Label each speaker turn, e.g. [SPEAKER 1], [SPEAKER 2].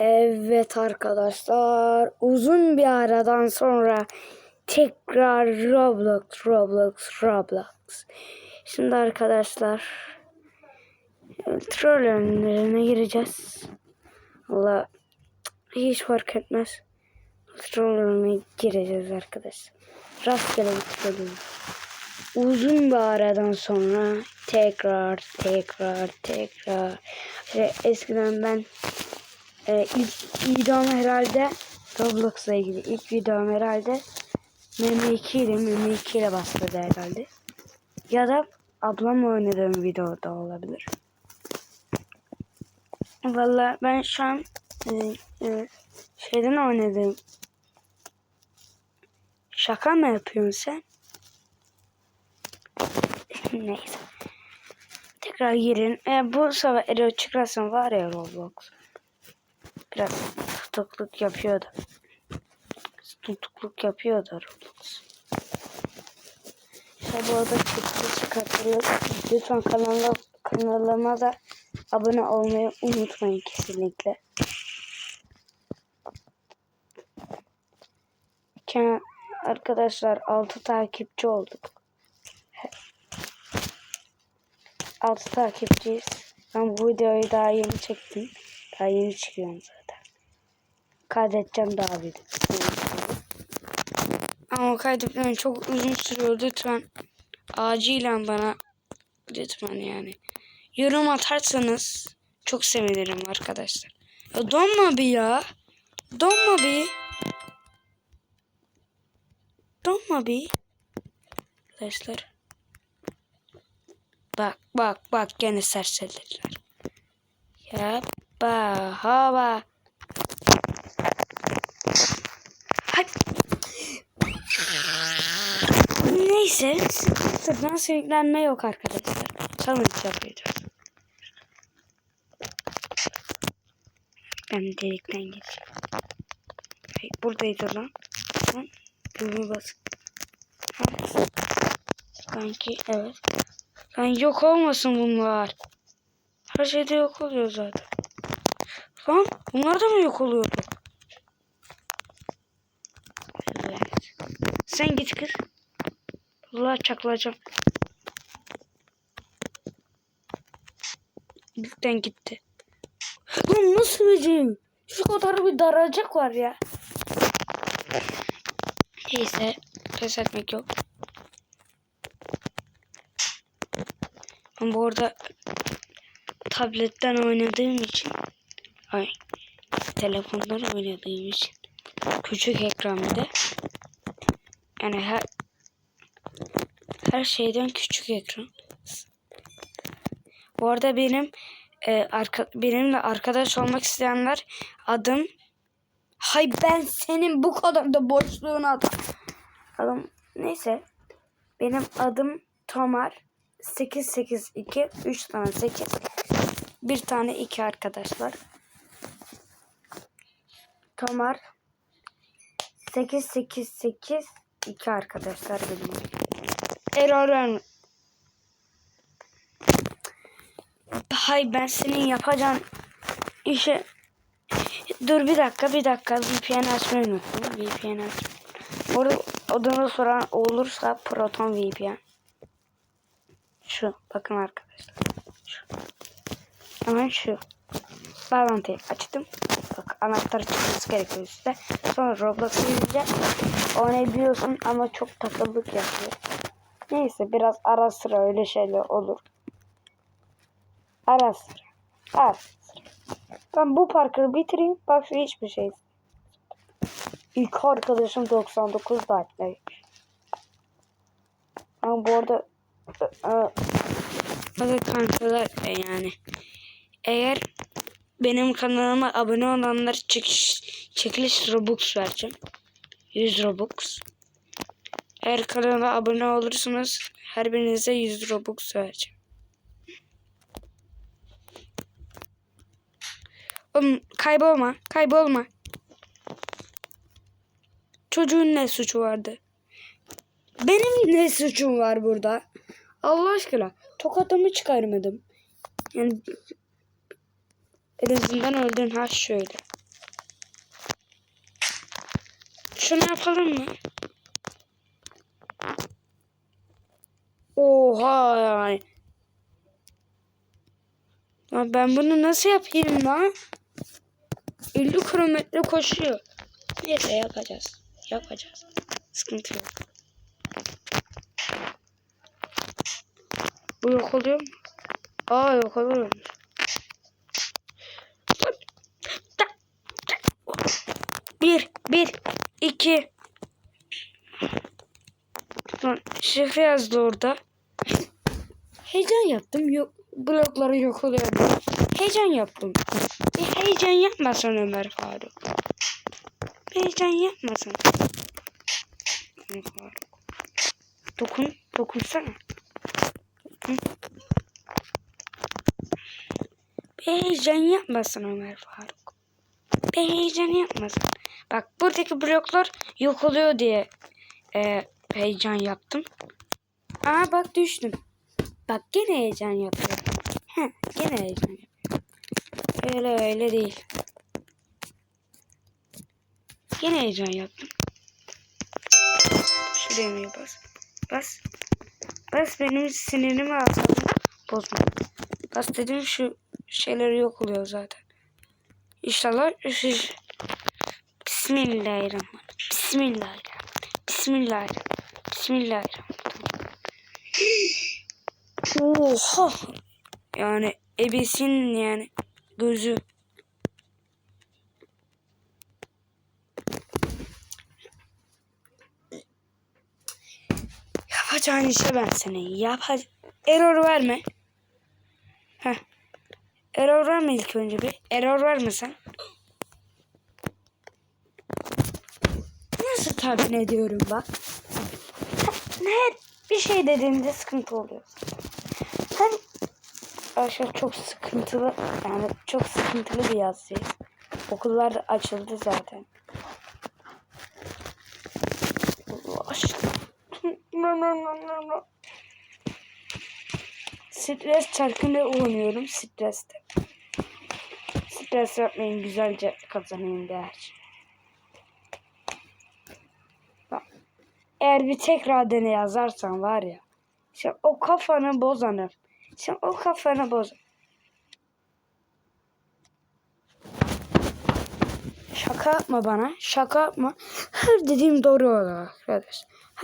[SPEAKER 1] Evet arkadaşlar uzun bir aradan sonra tekrar Roblox Roblox Roblox. Şimdi arkadaşlar troll oyunlarına gireceğiz. Valla hiç fark etmez. Troll oyununa gireceğiz arkadaşlar. Rastgele bir troll. Uzun bir aradan sonra tekrar tekrar tekrar işte eskiden ben e, ilk videom herhalde Roblox'la ilgili ilk videom herhalde Meme 2 ile Meme 2 ile başladı herhalde. Ya da ablamla oynadığım videoda olabilir. Valla ben şu an e, e, şeyden oynadım. Şaka mı yapıyorsun sen? Neyse. Tekrar girin. E, bu sefer Ero çıkarsam var ya Roblox. Biraz tutukluk yapıyordu. Tutukluk yapıyordu Roblox. İşte bu arada tutukluk çıkartıyoruz. Lütfen kanala, kanalıma da abone olmayı unutmayın kesinlikle. Arkadaşlar 6 takipçi olduk. 6 takipçiyiz. Ben bu videoyu daha yeni çektim. Daha yeni çıkıyorum zaten. Kaydedeceğim daha video. Ama kaydetmem çok uzun sürüyor. Lütfen acilen bana lütfen yani yorum atarsanız çok sevinirim arkadaşlar. Ya donma bir ya. Donma bir. Donma bir. Arkadaşlar. Bak bak bak gene serseriler. Yapma Hay. Neyse. Sırttan sürüklenme yok arkadaşlar. Challenge yapacağız. Ben delikten geçeyim. Hey, buradaydı lan. Lan. Düğme bas. Ha. Sanki evet. Lan yok olmasın bunlar. Her şeyde yok oluyor zaten. Lan bunlar da mı yok oluyordu? Evet. Sen git kız. Allah çakılacağım. İlkten gitti. Lan nasıl beceyim? Şu kadar bir daracık var ya. Neyse. Pes etmek yok. Ben bu arada tabletten oynadığım için ay telefondan oynadığım için küçük ekran bir de yani her her şeyden küçük ekran. Bu arada benim e, arka, benimle arkadaş olmak isteyenler adım Hay ben senin bu kadar da boşluğuna at. Adım neyse. Benim adım Tomar. 882 3 tane 8 bir tane 2 arkadaşlar. Tomar 888 2 arkadaşlar benim. Error Hay ben senin yapacağın işe Dur bir dakika bir dakika VPN açmayı unuttum. VPN aç. Orada odana soran olursa Proton VPN. Şu bakın arkadaşlar. Şu. Hemen şu. Bağlantıyı açtım. Anahtar çıkması gerekiyor üstte. Sonra Roblox'a gideceğim. Oynayabiliyorsun ama çok takıldık yapıyor. Neyse biraz ara sıra öyle şeyler olur. Ara sıra. Ara sıra. Ben bu parkuru bitireyim. Bak şu hiçbir şey. İlk arkadaşım 99 dakikaymış. Ama bu arada Hadi kankalar yani. Eğer benim kanalıma abone olanlar çekiş, çekiliş Robux vereceğim. 100 Robux. Eğer kanala abone olursanız her birinize 100 Robux vereceğim. Oğlum kaybolma, kaybolma. Çocuğun ne suçu vardı? Benim ne suçum var burada? Allah aşkına tokatımı çıkarmadım. Yani en azından öldün ha şöyle. Şunu yapalım mı? Oha yani. Lan ben bunu nasıl yapayım lan? 50 kilometre koşuyor. Neyse yapacağız. Yapacağız. Sıkıntı yok. Bu yok oluyor mu? Aa yok oluyormuş. 2 Lan şifre yazdı orada. Heyecan yaptım. Yok blokları yok oluyor. Heyecan yaptım. E, heyecan yapmasın Ömer Faruk. Heyecan yapmasın. Ömer Dokun, dokunsana. Dokun. Heyecan yapmasın Ömer Faruk. Heyecan yapmasın. Bak buradaki bloklar yok oluyor diye e, heyecan yaptım. Aa bak düştüm. Bak gene heyecan yapıyorum. Heh, gene heyecan yapıyorum. Öyle öyle değil. Gene heyecan yaptım. Şuraya mı bas? Bas. Bas benim sinirimi atalım. Bozma. Bas dedim şu şeyler yok oluyor zaten. İnşallah Bismillahirrahmanirrahim. Bismillahirrahmanirrahim. Bismillahirrahmanirrahim. Bismillahirrahmanirrahim. Oha. Yani ebesin yani gözü. Yapacağın işe ben seni. Yapa Error verme. Heh. Error verme ilk önce bir. Error verme Nasıl tahmin ediyorum bak. Ne bir şey dediğinde sıkıntı oluyor. Hani Arkadaşlar çok sıkıntılı yani çok sıkıntılı bir yazdayız. Okullar açıldı zaten. Allah aşkına. Stres çarkında uyanıyorum streste. Stres yapmayın güzelce kazanayım der. Eğer bir tekrar dene yazarsan var ya. Sen o kafanı bozanır. Sen o kafanı boz. Şaka yapma bana. Şaka yapma. Her dediğim doğru olur arkadaş.